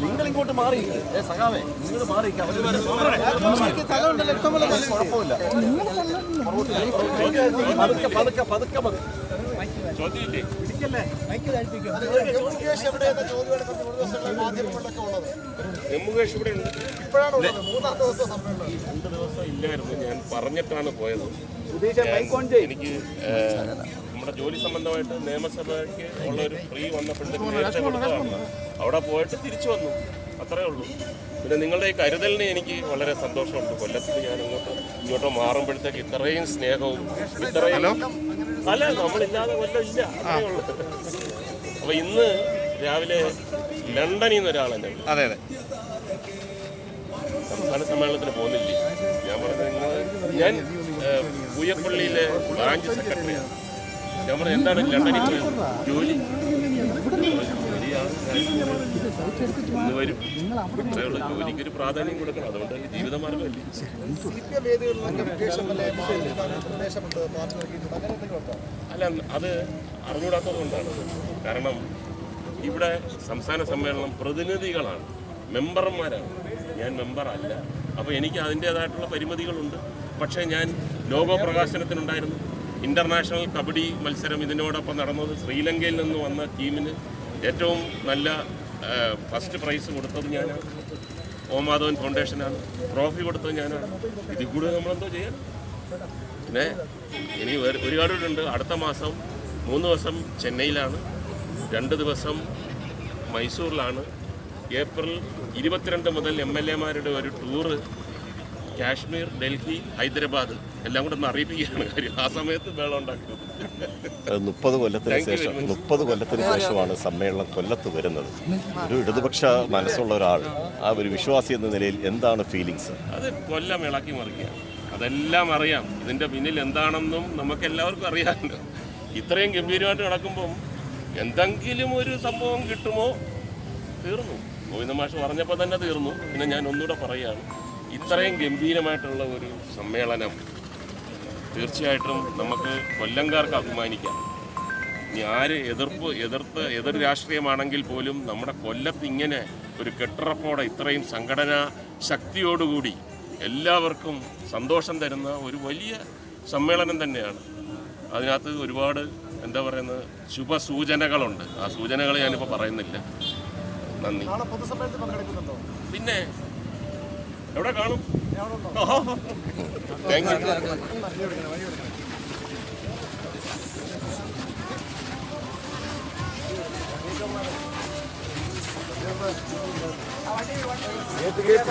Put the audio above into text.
നിങ്ങൾ ഇങ്ങോട്ട് മാറി ഏ സഖാവേ നിങ്ങൾ മാറി കുഴപ്പമില്ല പതുക്കെ പതുക്കെ പതുക്കെ പതുക്കെ മുകേഷ് എവിടെയെന്ന ചോദ്യമാണ് കുറച്ച് മൂന്ന് ദിവസങ്ങളിൽ ഉള്ളത്. ജമ്മുകാശ് ഇവിടെ ഉണ്ട് ഇപ്പോഴാണ് ഉള്ളത്. മൂന്നാം ദിവസം സമ്മേളനം രണ്ട് ദിവസം ഇല്ലായിരുന്നു. ഞാൻ പറഞ്ഞിട്ടാണ് പോയത്. സുധീഷ് മൈക്ക് ഓൺ ചെയ്യ്. എനിക്ക് നമ്മുടെ ജോലി സംബന്ധമായിട്ട് നിയമസഭയ്ക്ക് ഉള്ള ഒരു ഫ്രീ വന്നപ്പോഴത്തേക്ക് നേരത്തെ കൊടുത്തതാണ്. അവിടെ പോയിട്ട് തിരിച്ചു വന്നു. അത്രേ ഉള്ളൂ. പിന്നെ നിങ്ങളുടെ ഈ കരുതലിന് എനിക്ക് വളരെ സന്തോഷമുണ്ട്. കൊല്ലത്തിൽ ഞാൻ ഇങ്ങോട്ട് ഇങ്ങോട്ട് മാറുമ്പോഴത്തേക്ക് ഇത്രയും സ്നേഹവും ഇത്രയും അല്ല നമ്മളില്ലാതെ കൊല്ലം ഇല്ല. അത്രേ ഉള്ളൂ. അപ്പൊ ഇന്ന് രാവിലെ ലണ്ടനിൽ നിന്ന് ഒരാൾ എന്നെ അതെ അതെ. സംസ്ഥാന സമ്മേളനത്തിന് പോകുന്നില്ലേ? ഞാൻ പറഞ്ഞത് നിങ്ങൾ ഞാൻ പൂയപ്പള്ളിയിലെ ബ്രാഞ്ച് സെക്രട്ടറിയാണ്. ഞാൻ പറഞ്ഞു എന്താണ് ലണ്ടനിൽ ജോലി? ഇന്ന് വരും ജോലിക്ക് ഒരു പ്രാധാന്യം കൊടുക്കണം. അതുകൊണ്ട് അല്ല അത് അറിഞ്ഞൂടാത്തതുകൊണ്ടാണ് കാരണം ഇവിടെ സംസ്ഥാന സമ്മേളനം പ്രതിനിധികളാണ്. മെമ്പർമാരാണ്. ഞാൻ മെമ്പറല്ല. അപ്പോൾ എനിക്ക് അതിന്റേതായിട്ടുള്ള പരിമിതികളുണ്ട്. പക്ഷേ ഞാൻ ലോഗോ പ്രകാശനത്തിനുണ്ടായിരുന്നു ഇന്റർനാഷണൽ കബഡി മത്സരം ഇതിനോടൊപ്പം നടന്നത്. ശ്രീലങ്കയിൽ നിന്ന് വന്ന ടീമിന് ഏറ്റവും നല്ല ഫസ്റ്റ് പ്രൈസ് കൊടുത്തത് ഞാനാണ് ഓമാധവൻ ഫൗണ്ടേഷനാണ്. ട്രോഫി കൊടുത്തത് ഞാനാണ് ഇതിൽ കൂടുതൽ നമ്മളെന്തോ ചെയ്യാൻ? പിന്നെ ഇനി ഒരു- ഒരുപാട് ഉണ്ട് അടുത്ത മാസം മൂന്ന് ദിവസം ചെന്നൈയിലാണ്. രണ്ട് ദിവസം മൈസൂരിലാണ്. ഏപ്രിൽ ഇരുപത്തിരണ്ട് മുതൽ എം എൽ എമാരുടെ ഒരു ടൂറ് കാശ്മീർ ഡൽഹി ഹൈദരാബാദ് എല്ലാം കൂടെ ഒന്ന് അറിയിപ്പിക്കുകയാണ് കാര്യം. ആ സമയത്ത് വേള ഉണ്ടാക്കുന്നത്. മുപ്പത് കൊല്ലത്തിന് ശേഷം. മുപ്പത് കൊല്ലത്തിന് ശേഷമാണ് സമ്മേളനം കൊല്ലത്ത് വരുന്നത്. ഒരു ഇടതുപക്ഷ മനസ്സുള്ള ഒരാൾ ആ ഒരു വിശ്വാസി എന്ന നിലയിൽ എന്താണ് ഫീലിങ്സ് അത് കൊല്ലം ഇളക്കി മറിക്കുക അതെല്ലാം അറിയാം. ഇതിന്റെ പിന്നിൽ എന്താണെന്നും നമുക്ക് എല്ലാവർക്കും അറിയാമല്ലോ. ഇത്രയും ഗംഭീരമായിട്ട് നടക്കുമ്പം എന്തെങ്കിലും ഒരു സംഭവം കിട്ടുമോ? തീർന്നു. ഗോവിന്ദ മാഷ് പറഞ്ഞപ്പോൾ തന്നെ തീർന്നു. പിന്നെ ഞാൻ ഒന്നുകൂടെ പറയുകയാണ്. ഇത്രയും ഗംഭീരമായിട്ടുള്ള ഒരു സമ്മേളനം തീർച്ചയായിട്ടും നമുക്ക് കൊല്ലംകാർക്ക് അഭിമാനിക്കാം. ഇനി ആര് എതിർപ്പ് എതിർത്ത് എതിർ രാഷ്ട്രീയമാണെങ്കിൽ പോലും നമ്മുടെ കൊല്ലത്ത് ഇങ്ങനെ ഒരു കെട്ടുറപ്പോടെ ഇത്രയും സംഘടനാ ശക്തിയോടുകൂടി എല്ലാവർക്കും സന്തോഷം തരുന്ന ഒരു വലിയ സമ്മേളനം തന്നെയാണ്. അതിനകത്ത് ഒരുപാട് എന്താ പറയുന്നത് ശുഭസൂചനകളുണ്ട്. ആ സൂചനകൾ ഞാനിപ്പോൾ പറയുന്നില്ല. നന്ദി. പിന്നെ എവിടെ കാണും? Thank gate